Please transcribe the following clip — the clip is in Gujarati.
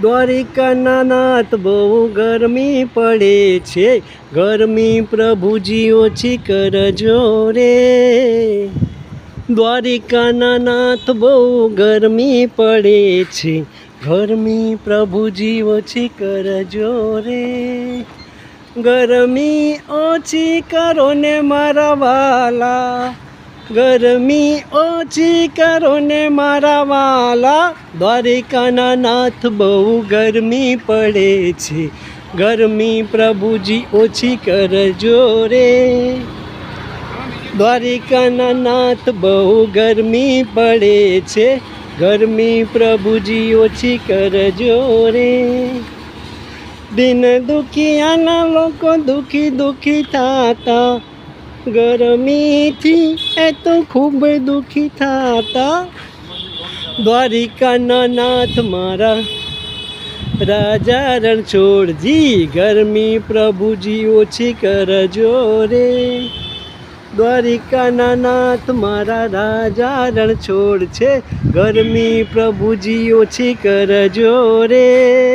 દ્વારિકાના નાથ બહુ ગરમી પડે છે. ગરમી પ્રભુજી ઓછી કરજો રે. દ્વારિકાના નાથ બહુ ગરમી પડે છે. ગરમી પ્રભુજી ઓછી કરજો રે. ગરમી ઓછી કરો ને મારા વાલા. ગરમી ઓછી કરો ને મારા વાલા. દ્વારિકાના નાથ બહુ ગરમી પડે છે. ગરમી પ્રભુજી ઓછી કરજો રે. દ્વારિકાના નાથ બહુ ગરમી પડે છે. ગરમી પ્રભુજી ઓછી કરજો રે. દિન દુખિયાના લોકો દુખી દુખી થતા. ગરમીથી એ તો ખૂબ દુઃખી થતા. દ્વારિકાના નાથ મારા રાજા રણછોડજી ગરમી પ્રભુજી ઓછી કરજો રે. દ્વારિકાના નાથ મારા રાજા રણછોડ છે ગરમી પ્રભુજી ઓછી કરજો રે.